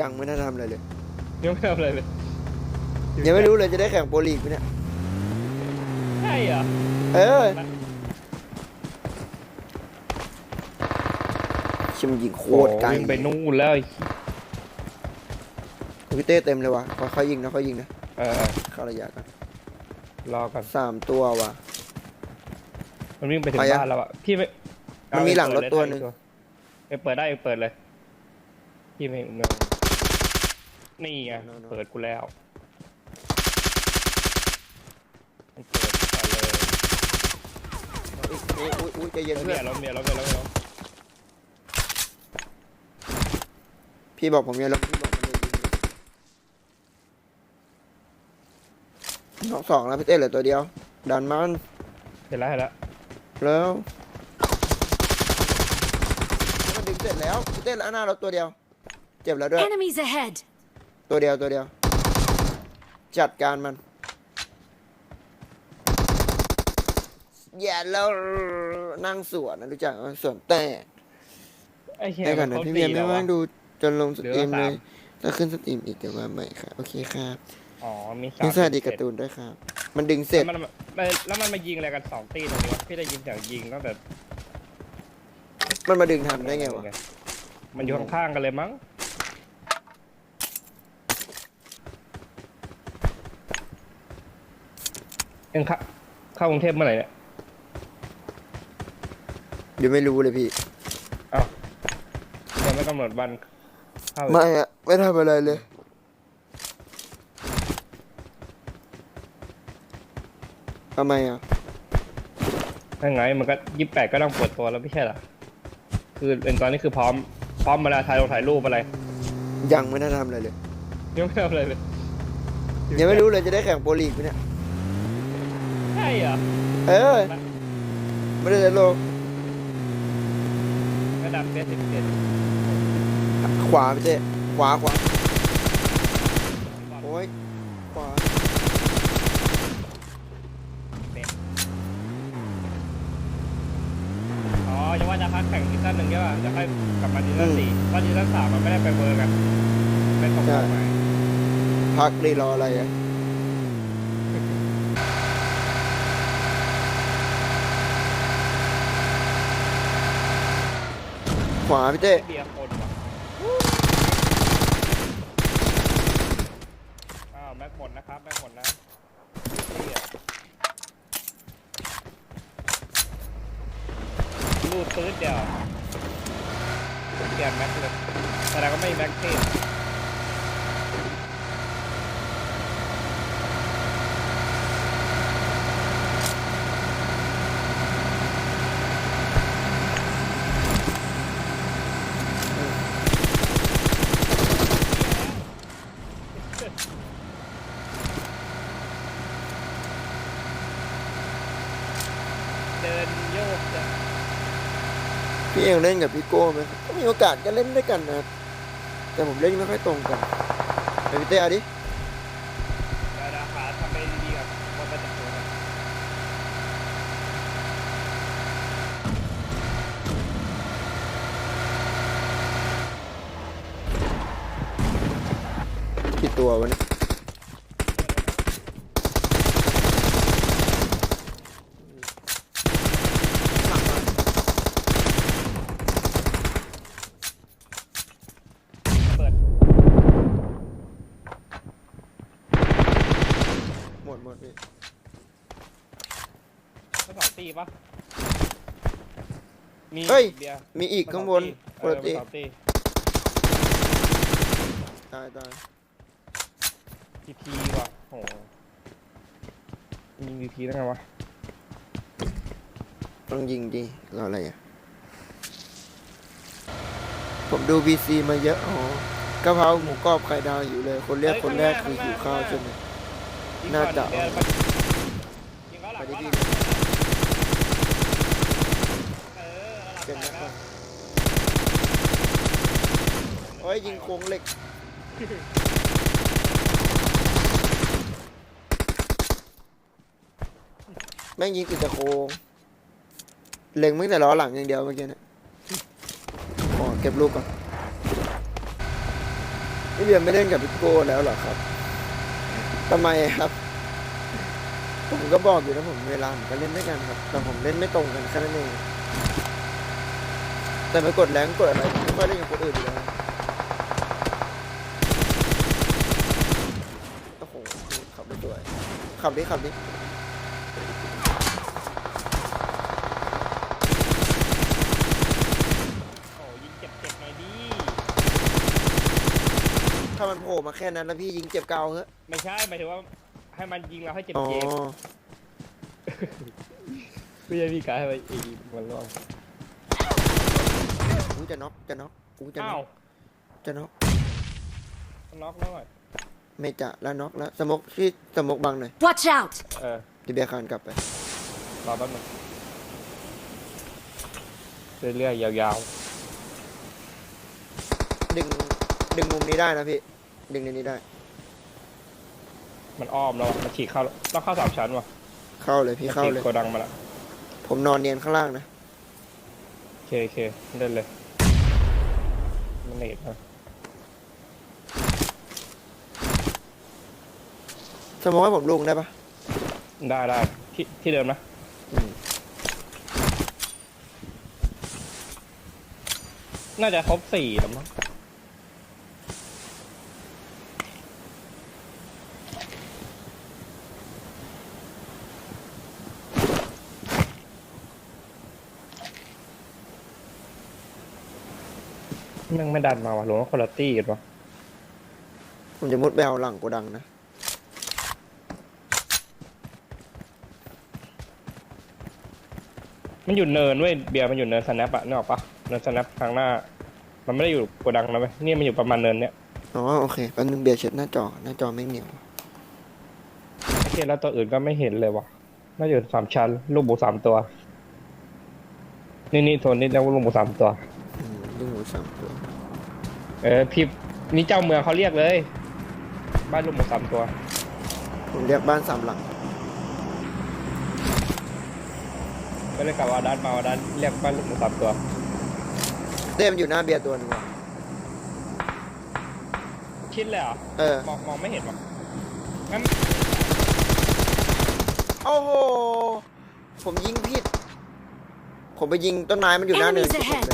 ยังไม่ได้ทำอะไรเลย ยังไม่ทำอะไรเลยยังไม่รู้เลยจะได้แข่งโปรลีกไหมเนี่ย ใช่เหรอเออชิมยิงโคตรไกลวิ่งไปนู่นแล้วไอ้พี่เต้เต็มเลยว่ะค่อยๆยิงนะค่อยๆยิงนะเออเข้าระยะกันรอก่อนสามตัวว่ะ มันวิ่งไปถึงไปยังบ้านแล้วอะพี่ไม่มันมีหลังรถตัวหนึ่ง ไปเปิดได้ไปเปิดเลยพี่ไม่เง นี่ไงเปิดกูแล้วมันเปิดก่อนเลยอุ้ยอุ้ยอุ้ยใจเย็นเมีเพื่อยนแล้วเมียแล้วเมียแล้วเมียแล้วพี่บอกผมเนี่ยแล้วพี่บอกมันเลยยิงน้องสองแล้วพี่เต้เหลือตัวเดียว ดันมันเห็นแล้วเห็นแล้วแล้วมันดึงเสร็จแล้วพี่เต้แล้วหน้ารถตัวเดียว เจ็บแล้วด้วย Enemies ahead! ตัวเดียวตัวเดียว จัดการมันอย่าแล้วนั่งสวนนะรู้จักไหมสวนแต่ไอ้เหี้ยให้ก่อนนะขาพี่เวียนตีไม่ราว่างอะดูจนลงสตรีมเหลืเลอสามยถ้าขึ้นสตรีมอีกเดี๋ยวมาใหม่ค่ะโอเคครับอ๋อมีสามนี่สวัสดีการ์ตูนด้วยครับ มันดึงเสร็จแล้วมันมันแล้วมันมายิงอะไรกันสองตีตรงนี้วะพี่ได้ยินเสียงยิงตั้งแต่มันมาดึงทันได้ไงวะมันอยู่ข้างๆกันเลยมั้ง เอ็งเข้าเข้ากรุงเทพเมื่อไหร่เนี่ยเดี๋ยวไม่รู้เลยพี่ ยังไม่กำหนดวันเข้าอีกไม่อะไม่ทำอะไรเลย ทำไมอะยังไงมันก็ยี่แปดก็ต้องเปิดตัวแล้วไม่ใช่เหรอคือเป็นตอนนี้คือพร้อม พร้อมมาแล้วถ่ายลงถ่ายรูปอะไรยังไม่ได้ทำอะไรเลย ยังไม่ทำอะไรเลยยังไม่รู้เลยจะได้แข่งโปรลีกไหมเนี่ยใช่เหรอ เออไม่ได้เลยโลกระดับเบสสิบเจ็ดขวาพี่เต้ขวาขวาโอ้ยขวาอ๋อจะว่าจะพักแข่งซีซั่นหนึ่งใช่ป่ะจะค่อยกลับมาซีซั่นสี่เพราะซีซั่นสามมันไม่ได้ไปเบอร์กันไม่ตรงกันไหมพักรีรออะไรอะ วาพี่เต้เบียร์คนว่ะอ้าวแม็กหมดนะครับแม็กหมดนะเหี้ยรูดปื้อเดียวเปลี่ยนแม็กเลยแต่เราก็ไม่มีแม็กเทพ เดินโยกจะ พี่ เองเล่นกับพี่โก้ไหมก็มีโอกาสก็เล่นด้วยกันนะครับ แต่ผมเล่นไม่ค่อยตรงกันไปพี่เต้เอาดิดาราหาทำไปดีๆกับวันประจักษ์ตัวนะกี่ตัววะเนี่ย เปิด หมดหมดพี่ ทั้งสองตี ปะมีเฮ้ยเบียร์มีอีกข้างบนเอโปอรตีสองตีตายตายพีพีว่ะโหยิงพีพีได้ไงวะต้องยิงดิรออะไรอะ ผมดูบีซีมาเยอะอ๋อกะเพราหมูกรอบไข่ดาวอยู่เลย คนเรียกคนแรกคือหิวข้าวใช่ไหม ยิงน่าก่อจะ เบียร์ไปยิงเขาหลังไปดิเขาหลังพี่ เออหลัง เป็นนะแล้วโอ้ยยิงโครงเหล็ก แม่งยิงติดแต่โครงเล็งไม่แต่ล้อหลังอย่างเดียวเมื่อกี้เนะขอเก็บลูกก่อนพี่เบียร์ไม่เล่นกับพี่โก้แล้วเหรอครับทำไมครับ ผมก็บอกอยู่นะผมเวลาผมก็เล่นด้วยกันครับ แต่ผมเล่นไม่ตรงกันแค่นั้นเอง แต่ไปกดแรงกดอะไรผมไม่ค่อยเล่นกับคนอื่นอยู่แล้วโอ้โหขับไม่สวยขับดิขับดิโอ้ยิงเจ็บเจ็บหน่อยดิถ้ามันโผล่มาแค่นั้นแล้วพี่ยิงเจ็บเกาเหอะไม่ใช่หมายถึงว่าให้มันยิงเราให้เจ็บอ๋อเจ็บไม่ใช่พี่กายให้มันยิงมันร่วง กูจะน็อกจะน็อกกูจะน็อ้าอวกจะน็อกน็อกแล้วหน่อยไม่จะแล้วน็อกแล้วสมกที่สมกบังหน่อย Watch out! เออเดี๋ยวเบียร์คานกลับไป รอแป๊บนึงเรื่อยๆยาวดึงดึงมุมนี้ได้นะพี่ ดึงในนี้ได้ ๆ มันอ้อมแล้วอะมันฉีกเข้าต้องเข้าสามชั้นว่ะเข้าเลยพี่เข้าเลย โกดังมาละผมนอนเนียนข้างล่างนะ โอเคโอเคเล่นเลย มันเน็ตนะสมองให้ผมลุงได้ปะได้ได้ที่ที่เดิมนะอืมน่าจะครบสี่แล้วมั้ง มันไม่ดันมาวะหรือว่าคนละตี้กันวะผมจะมุดไปเอาหลังโกดังนะ มันอยู่เนินเว้ยเบียร์มันอยู่เนินสแนปอะนึกออกปะเนินสแนปทางหน้า มันไม่ได้อยู่โกดังนะเว้ยนี่มันอยู่ประมาณเนินเนี้ยอ๋อโอเคแป๊บนึงเบียร์เช็ดหน้าจอ หน้าจอไม่เหนียว โอเคแล้วตัวอื่นก็ไม่เห็นเลยวะน่าจะอยู่สามชั้น ลูกหมูสามตัว นี่นี่โซนนี้แล้วลูกหมูสามตัวอืม ดึงหูสามตัวเออพี่นี่เจ้าเมืองเขาเรียกเลย บ้านลูกหมูสามตัว ผมเรียกบ้านสามหลังก็เลยกลับวาดันมาวาดันเรียกบ้านลูกหมูสามตัว เต้มนอยู่หน้าเบียร์ตัวหนึงว่ะชิดเลยเหรอเออ มองมองไม่เห็นวะงั้นโอ้โห ผมยิงผิด ผมไปยิงต้นไม้มันอยู่หน้าเนิน Enemies ที่ผม ahead เลย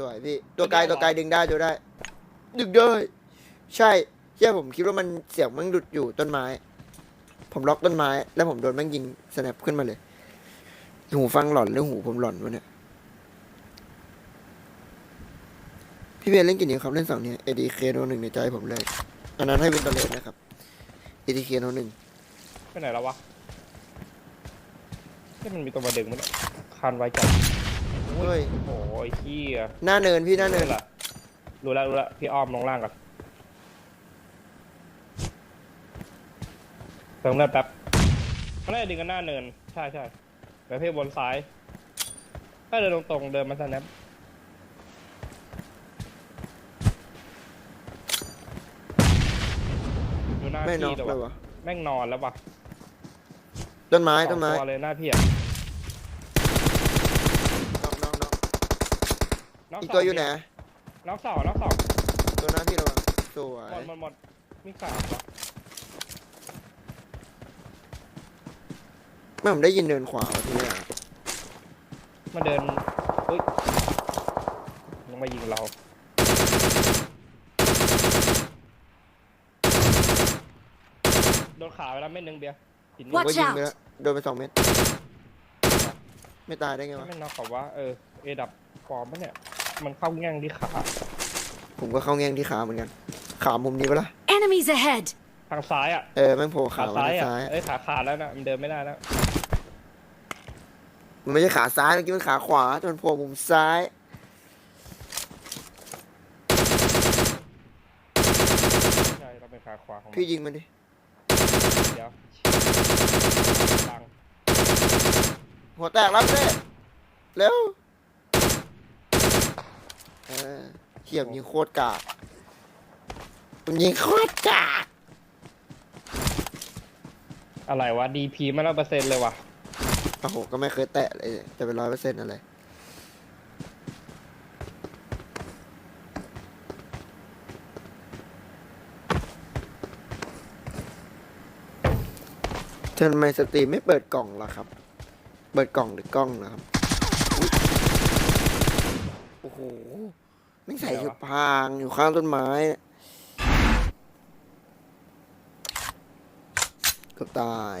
สวยพี่ ตัวไกลตัวไกลดึงได้ดึงได้ ดึงได้ใช่เชื่อผมคิดว่ามันเสียงมันหลุดอยู่ต้นไม้ ผมล็อกต้นไม้ แล้วผมโดนแม่งยิงสแนปขึ้นมาเลย หูฟังหลอนหรือหูผมหลอนวะเนี่ย พี่เบียร์เล่นกี่นิ้วครับเล่นสองนิ้ว ADK โนหนึ่งในใจผมเลย อันนั้นให้วินเตอร์เลสนะครับ ADK โนหนึ่งไปไหนแล้ววะที่มันมีตัวมาดึงมั้ยคันไว้จัด เฮ้ยโอ้ยเฮียหน้าเนินพี่หน้าเนินล่ะรู้แล้วรู้แล้วพี่อ้อมลงล่างก่อนเติมเลือดแป๊บมันน่าจะดึงกันหน้าเนิน ใช่ใช่เดี๋ยวพี่บนซ้าย ถ้าเดินตรงๆเดินมาสแนปดูหน้าไม่พี่น็อกเดี๋ยวเลยวะวะแม่งนอนแล้ววะต้นไม้สอต้งนไม้ตัวเลยหน้าพี่อะ น็อกน็อกน็อก น้ องอีกสงตัวอยู่ไหนน้องสองน้องสองตัวหน้าพี่ระวังสวยหมดหมดหมดมีสามวะไม่ผมได้ยินเดินขวาวะทีเนี้ยมาเดินอุ้ยยังมายิงเราโดนขาไปแล้วเม็ดหนึ่งเบียร์หินผมนี่ Watch ก็ยิง out ไปแล้วโดนไปสองเม็ดไม่ตายได้ไงวะไม่นอกกับว่าเออเอดับฟอร์มปะเนี่ย มันเข้าแง่งที่ขาผมก็เข้าแง่งที่ขาเหมือนกัน ขามุมนี้ปะล่ะ Enemies ahead! ทางซ้ายอะเออแม่งโผล่ขาขามาซ้ายทางอะซ้าย เอ้ยขาขาดแล้วนะมันเดินไม่ได้แล้วมันไม่ใช่ขาซ้ายเมื่อกี้มันขาขวาจนโผล่มุมซ้าย ใช่เราเป็นขาขวาของมันพี่ยิงมันดิ เดี๋ยวตังหัวแตกรับเลยเร็ว เออเทียมยิงโคตรกากมันยิงโคตรกากอะไรวะ DP ไม่ร้อเปอร์เซ็นต์เลยว่ะ โอ้โหก็ไม่เคยแตะเลยจะเป็นร้อยเปอร์เซ็นต์อะไรทำไมสตรีไม่เปิดกล่องล่ะครับ เปิดกล่องหรือกล้องนะครับ โอ้โห ไม่ใส่ชุดพรางอยู่ข้างต้นไม้ก็ตาย